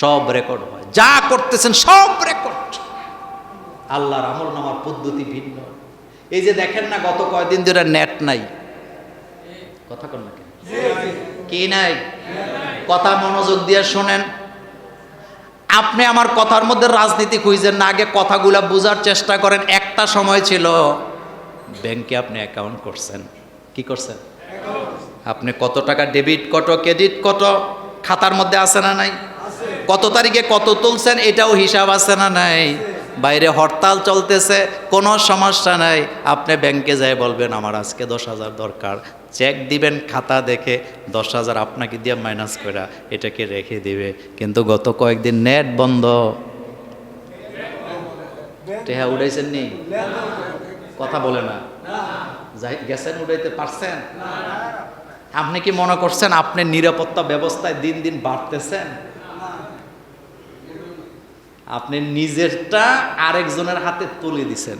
সব রেকর্ড হয়। যা করতেছেন সব রেকর্ড আল্লাহর আমল নামার পদ্ধতি ভিন্ন। এই যে দেখেন না, গত কয়দিন ধরে নেট নাই। কথা কন না কি নাই? কথা মনোযোগ দিয়ে শোনেন। আপনি আমার কথার মধ্যে রাজনীতি খুঁজছেন না, আগে কথাগুলা বোঝার চেষ্টা করেন। একটা সময় ছিল, ব্যাংকে আপনি অ্যাকাউন্ট করছেন। কি করছেন? আপনি কত টাকা ডেবিট কত ক্রেডিট কত, খাতার মধ্যে আছে না নাই? কত তারিখে কত তুলছেন এটাও হিসাব আছে না নাই? বাইরে হরতাল চলতেছে, কোনো সমস্যা নাই। আপনি ব্যাংকে যাই বলবেন, আমার আজকে দশ হাজার দরকার। চেক দিবেন, খাতা দেখে দশ হাজার আপনাকে দিয়ে মাইনাস করে এটাকে রেখে দিবে। কিন্তু গত কয়েকদিন নেট বন্ধ। টেহা উড়াইছেন নি? কথা বলে না। যাই, গেছেন উড়াইতে পারছেন? আপনি কি মনে করছেন আপনি নিরাপত্তা ব্যবস্থায় দিন দিন বাড়তেছেন? আপনি নিজেরটা আরেকজনের হাতে তুলে দিছেন।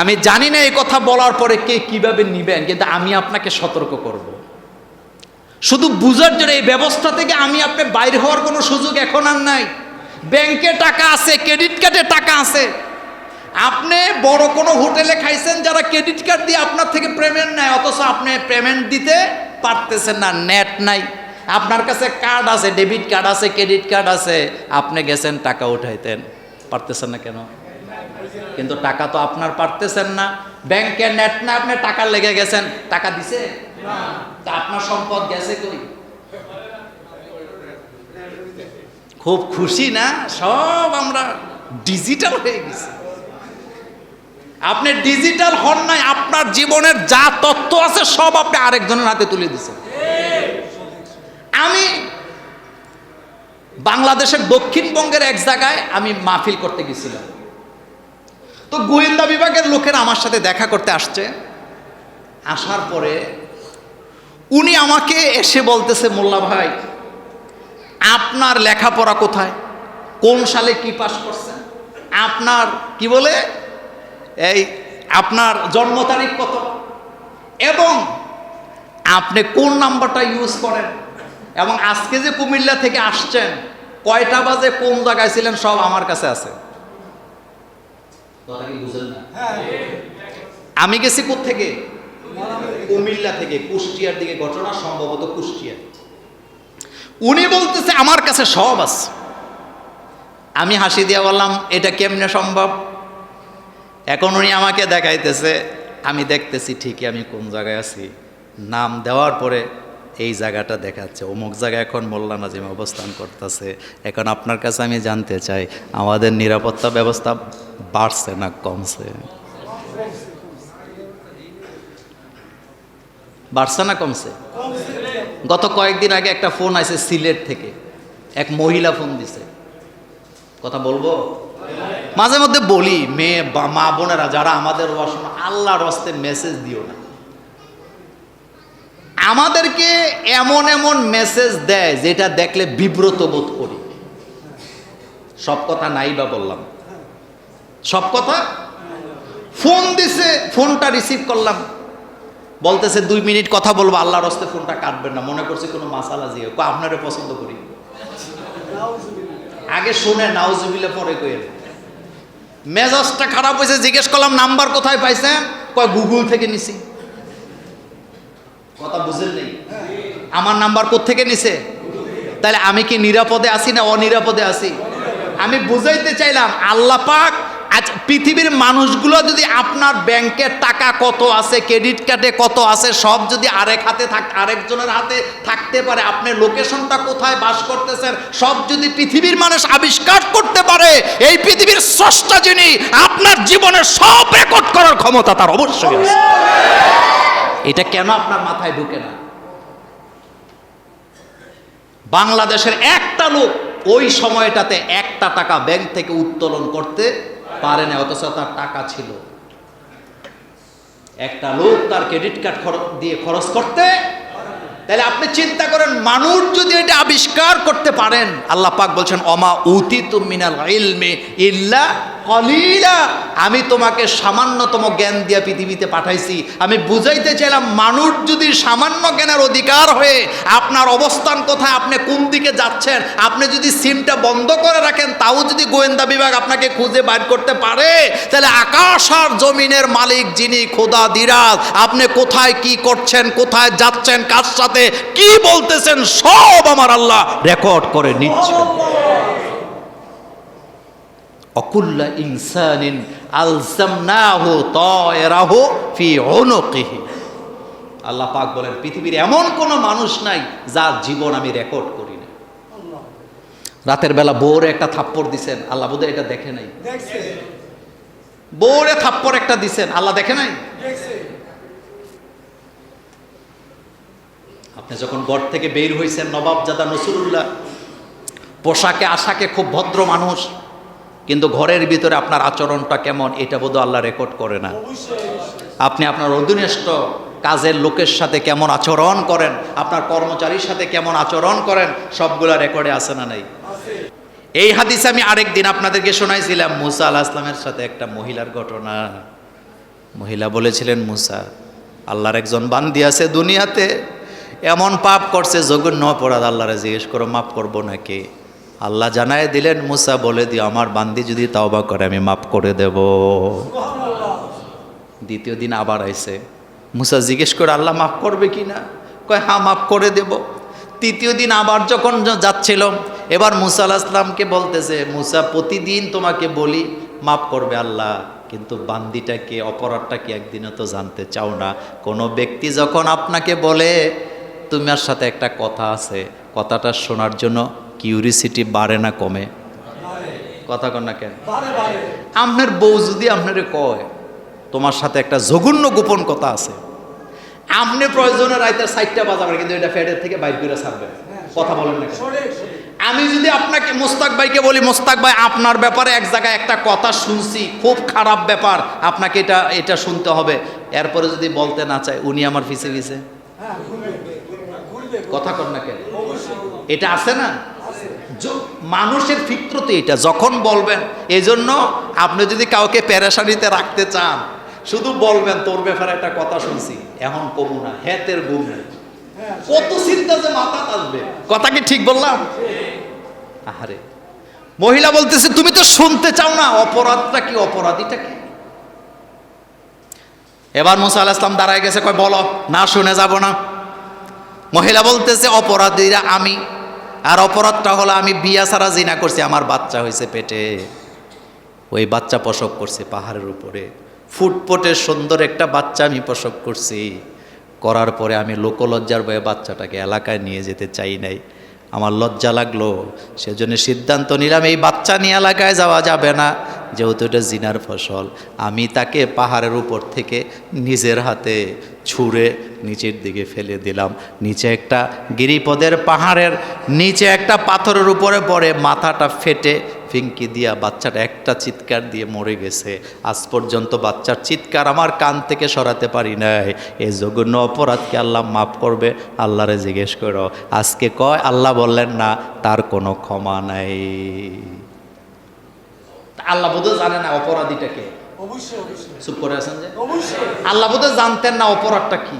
আমি জানি না এই কথা বলার পরে কে কীভাবে নিবেন, কিন্তু আমি আপনাকে সতর্ক করব। শুধু বুঝার জন্য এই ব্যবস্থা থেকে আমি আপনি বাইরে হওয়ার কোনো সুযোগ এখন আর নাই। ব্যাংকে টাকা আছে, ক্রেডিট কার্ডে টাকা আছে। আপনি বড় কোনো হোটেলে খাইছেন যারা ক্রেডিট কার্ড দিয়ে আপনার থেকে পেমেন্ট নেয়, অথচ আপনি পেমেন্ট দিতে পারতেছেন না, নেট নাই। আপনার কাছে কার্ড আছে ডেবিট কার্ড আছে ক্রেডিট কার্ড আছে। আপনি গেছেন, টাকা উঠাইতেন। পারতেছেন না কেন? কিন্তু টাকা তো আপনার পারতেছেন না। ব্যাংকে নেট না, আপনি টাকা লেগে গেছেন। টাকা দিছে? তা আপনার সম্পদ গেছে কই? খুব খুশি না? সব আমরা ডিজিটাল হয়ে গেছি। আপনি ডিজিটাল হন নাই, আপনার জীবনের যা তত্ত্ব আছে, সব আপনি আরেকজনের হাতে তুলে দিচ্ছেন আমি বাংলাদেশের দক্ষিণবঙ্গের এক জায়গায় আমি মাহফিল করতে গেছিলাম। তো গোয়েন্দা বিভাগের লোকের আমার সাথে দেখা করতে আসছে। আসার পরে উনি আমাকে এসে বলতেছে, মোল্লা ভাই, আপনার লেখাপড়া কোথায়? কোন সালে কি পাস করছেন? আপনার, কি বলে? এই আপনার জন্ম তারিখ কত? এবং আপনি কোন নাম্বারটা ইউজ করেন? এবং আজকে যে কুমিল্লা থেকে আসছেন কয়টা বাজে কোন জায়গায় ছিলেন সব আমার কাছে আছে। কথা কি বুঝেন না? আমি গেছি থেকে কুমিল্লা থেকে কুষ্টিয়ার দিকে। ঘটনা সম্ভবত কুষ্টিয়া। উনি বলতেছে আমার কাছে সব আছে। আমি হাসি দিয়ে বললাম এটা কেমনে সম্ভব? এখন উনি আমাকে দেখাইতেছে আমি দেখতেছি ঠিকই আমি কোন জায়গায় আছি। নাম দেওয়ার পরে এই জায়গাটা দেখাচ্ছে। অমুক জায়গায় এখন মোল্লা নাজিম অবস্থান করতেছে। এখন আপনার কাছে আমি জানতে চাই, আমাদের নিরাপত্তা ব্যবস্থা বাড়ছে না কমছে? বাড়ছে না কমছে? গত কয়েকদিন আগে একটা ফোন আছে সিলেট থেকে। এক মহিলা ফোন দিছে। কথা বলব? মাঝে মধ্যে বলি, মেয়ে মা বোনেরা, যারা আমাদের ওয়াশন আল্লাহর হস্তে মেসেজ দিও না। আমাদেরকে এমন এমন মেসেজ দেয় যেটা দেখলে বিব্রত বোধ করি। সব কথা নাই বা বললাম। সব কথা? ফোন দিছে, ফোনটা রিসিভ করলাম। বলতেছে দুই মিনিট কথা বলব, আল্লাহর হস্তে ফোনটা কাটবেন না। মনে করছে কোনো মাসালা দিয়ে আপনারে পছন্দ করি। আগে শুনে নাউজুবিলে পরে কইেন মেজাজটা খারাপ হয়েছে, জিজ্ঞেস করলাম, নাম্বার কোথায় পাইছেন? কয়, গুগল থেকে নিছি। কথা বুঝেন নেই। আমার নাম্বার থেকে নিছে? তাহলে আমি কি নিরাপদে আছি না অনিরাপদে আছি? আমি বুঝাইতে চাইলাম, আল্লাহ পাক আজ পৃথিবীর মানুষগুলো যদি আপনার ব্যাংকে টাকা কত আছে, ক্রেডিট কার্ডে কত আছে, সব যদি আরেক হাতে থাক, আরেকজনের হাতে থাকতে পারে, আপনি লোকেশনটা কোথায় বাস করতেছেন, সব যদি পৃথিবীর মানুষ আবিষ্কার করতে পারে, এই পৃথিবীর স্রষ্টা যিনি, আপনার জীবনের সব রেকর্ড করার ক্ষমতা তার অবশ্যই আছে। এটা কেন আপনার মাথায় ঢুকে না? বাংলাদেশের একটা লোক ওই সময়টাতে একটা টাকা ব্যাংক থেকে উত্তোলন করতে পারে না অথচ তার টাকা ছিল। একটা লোক তার ক্রেডিট কার্ড দিয়ে খরচ করতে তাহলে আপনি চিন্তা করেন, মানুষ যদি এটা আবিষ্কার করতে পারেন, আল্লাহ পাক বলছেন অমা উতি মিনাল ইলমে ইল্লা কলিলা। আমি তোমাকে সামান্যতম জ্ঞান দিয়া পৃথিবীতে পাঠাইছি। আমি বুঝাইতে চাইলাম, মানুষ যদি সামান্য জ্ঞানের অধিকার হয়ে আপনার অবস্থান কোথায়, আপনি কোন দিকে যাচ্ছেন, আপনি যদি সিমটা বন্ধ করে রাখেন, তাও যদি গোয়েন্দা বিভাগ আপনাকে খুঁজে বাইর করতে পারে, তাহলে আকাশ আর জমিনের মালিক যিনি খোদা দিরাজ, আপনি কোথায় কি করছেন, কোথায় যাচ্ছেন, কার সাথে কি বলতেছেন সব আমার আল্লাহ রেকর্ড করে নিচ্ছেন অকুল্লা ইনসানিন আলজামনাহু তায়রাহু ফি উনুকিহি। আল্লাহ পাক বলেন পৃথিবীর এমন কোনো মানুষ নাই যার জীবন আমি রেকর্ড করি না রাতের বেলা বউরে একটা থাপ্পড় দিছেন আল্লাহ বোধহয় এটা দেখে নাই। দেখছে। বউরে থাপ্পড় একটা দিছেন আল্লাহ দেখে নাই দেখছে আপনি যখন গড় থেকে বের হয়েছেন নবাবজাদা নসরুল্লাহ পোশাকে, আশাকে খুব ভদ্র মানুষ, কিন্তু ঘরের ভিতরে আপনার আচরণটা কেমন, এটা বোধ আল্লাহ রেকর্ড করে না। আপনি আপনার অধীনস্থ কাজের লোকের সাথে কেমন আচরণ করেন, আপনার কর্মচারীর সাথে কেমন আচরণ করেন, সবগুলা রেকর্ডে আছে না নাই? এই হাদিসে আমি আরেক দিন আপনাদেরকে শোনাইছিলাম, মুসা আল্লাহ ইসলামের সাথে একটা মহিলার ঘটনা। মহিলা বলেছিলেন, মুসা, আল্লাহর একজন বান্দি আছে দুনিয়াতে এমন পাপ করছে, জঘন্য অপরাধ, আল্লাহরে জিজ্ঞেস করো, মাফ করব নাকি? আল্লাহ জানায় দিলেন, মুসা, বলে দিও, আমার বান্দি যদি তাওবা করে, আমি মাফ করে দেব। দ্বিতীয় দিন আবার আইছে। মুসা জিজ্ঞেস করে, আল্লাহ মাফ করবে কি না? কয় হ্যাঁ মাফ করে দেব। তৃতীয় দিন আবার যখন যাচ্ছিল, এবার মুসা আলাহ ইসলামকে বলতেছে, মুসা, প্রতিদিন তোমাকে বলি, মাফ করবে আল্লাহ, কিন্তু বান্দিটাকে, অপরাধটাকে একদিনও তো জানতে চাও না। কোনো ব্যক্তি যখন আপনাকে বলে তোমার সাথে একটা কথা আছে কথাটা শোনার জন্য কিউরিসিটি বাড়ে না কমে। কথা কন না কেন? আপনার বউ যদি আপনারে কয় তোমার সাথে একটা জঘন্য গোপন কথা আছে। আপনি প্রয়োজনে রাইতের সাইডটা বাজাবেন কিন্তু এটা ফ্যাটের থেকে বাইর করে ছাড়বে কথা বলেন না আমি যদি আপনাকে মোস্তাক ভাইকে বলি মোস্তাক ভাই আপনার ব্যাপারে এক জায়গায় একটা কথা শুনছি খুব খারাপ ব্যাপার আপনাকে এটা এটা শুনতে হবে। এরপরে যদি বলতে না চায় উনি আমার ফিসে ফিসে হ্যাঁ কথা কর না কেন? এটা আছে না? মানুষের ফিত্রতে এটা, যখন বলবেন এই জন্য আপনি যদি কাউকে প্যারাসানিতে রাখতে চান, শুধু বলবেন, তোর ব্যাপারে একটা কথা শুনছি, এখন কমু না, হেতের গুম নেই। হ্যাঁ কত চিন্তা যে মাথা আসবে কথা কি ঠিক বললাম? আহারে। মহিলা বলতেছে, তুমি তো শুনতে চাও না, অপরাধটা কি, অপরাধীটা কি? এবার মুসা আলাহ ইসলাম দাঁড়ায় গেছে, কয়, বলো, না শুনে যাব না। মহিলা বলতেছে, অপরাধীরা আমি। আর অপরাধটা হলো আমি বিয়া ছাড়া জিনা করছি, আমার বাচ্চা হয়েছে পেটে। ওই বাচ্চা প্রসব করছে পাহাড়ের উপরে। ফুটপটের সুন্দর একটা বাচ্চা আমি প্রসব করছি। করার পরে আমি লোকলজ্জার বয়ে বাচ্চাটাকে এলাকায় নিয়ে যেতে চাই নাই। আমার লজ্জা লাগল, সেজন্য সিদ্ধান্ত নিলাম, এই বাচ্চা নিয়ে এলাকায় যাওয়া যাবে না। যেহেতু এটা জিনার ফসল, আমি তাকে পাহাড়ের উপর থেকে নিজের হাতে ছুঁড়ে নিচের দিকে ফেলে দিলাম। নিচে একটা গিরিপদের পাহাড়ের নিচে একটা পাথরের উপরে পড়ে মাথাটা ফেটে ফিঙ্কি দিয়া বাচ্চাটা একটা চিৎকার দিয়ে মরে গেছে। আজ পর্যন্ত বাচ্চার চিৎকার আমার কান থেকে সরাতে পারি নাই। এই জঘন্য অপরাধকে আল্লাহ মাফ করবে আল্লাহরে জিজ্ঞেস করো। আজকে কয়? আল্লাহ বললেন না তার কোনো ক্ষমা নাই। আল্লাহ বোধহয় জানে না অপরাধীটাকে অবশ্যই অবশ্যই। চুপ করে আছেন যে? অবশ্যই। আল্লাহ বোধহয় জানতেন না অপরাধটা কি।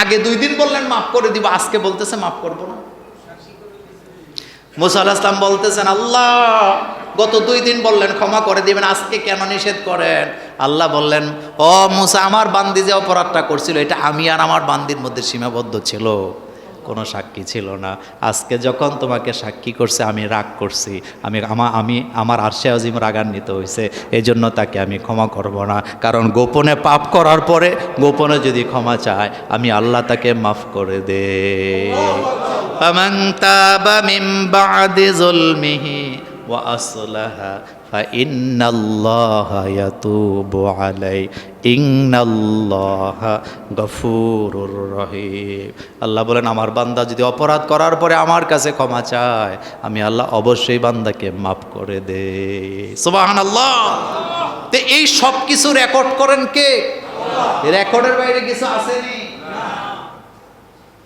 আগে দুই দিন বললেন, মাফ করে দিব, আজকে বলতেছে, মাফ করব না। মুসা আলাহ বলতেছেন, আল্লাহ, গত দুই দিন বললেন, ক্ষমা করে দিবেন, আজকে কেন নিষেধ করেন? আল্লাহ বললেন, ও মুসা, আমার বান্দি যে অপরাধটা করছিল, এটা আমি আর আমার বান্দির মধ্যে সীমাবদ্ধ ছিল। কোনো সাক্ষী ছিল না আজকে যখন তোমাকে সাক্ষী করছে আমি রাগ করছি আমি আমা আমি আমার আরশে আজিম রাগান্বিত হয়েছে এই জন্য তাকে আমি ক্ষমা করব না কারণ গোপনে পাপ করার পরে গোপনে যদি ক্ষমা চায় আমি আল্লাহ তাকে মাফ করে দে فمن تاب من بعد ظلمه وأصلح আল্লাহ বলেন আমার বান্দা যদি অপরাধ করার পরে আমার কাছে ক্ষমা চায় আমি আল্লাহ অবশ্যই বান্দাকে মাফ করে দে আল্লাহ এই সব কিছু রেকর্ড করেন কে? রেকর্ডের বাইরে কিছু আসেনি।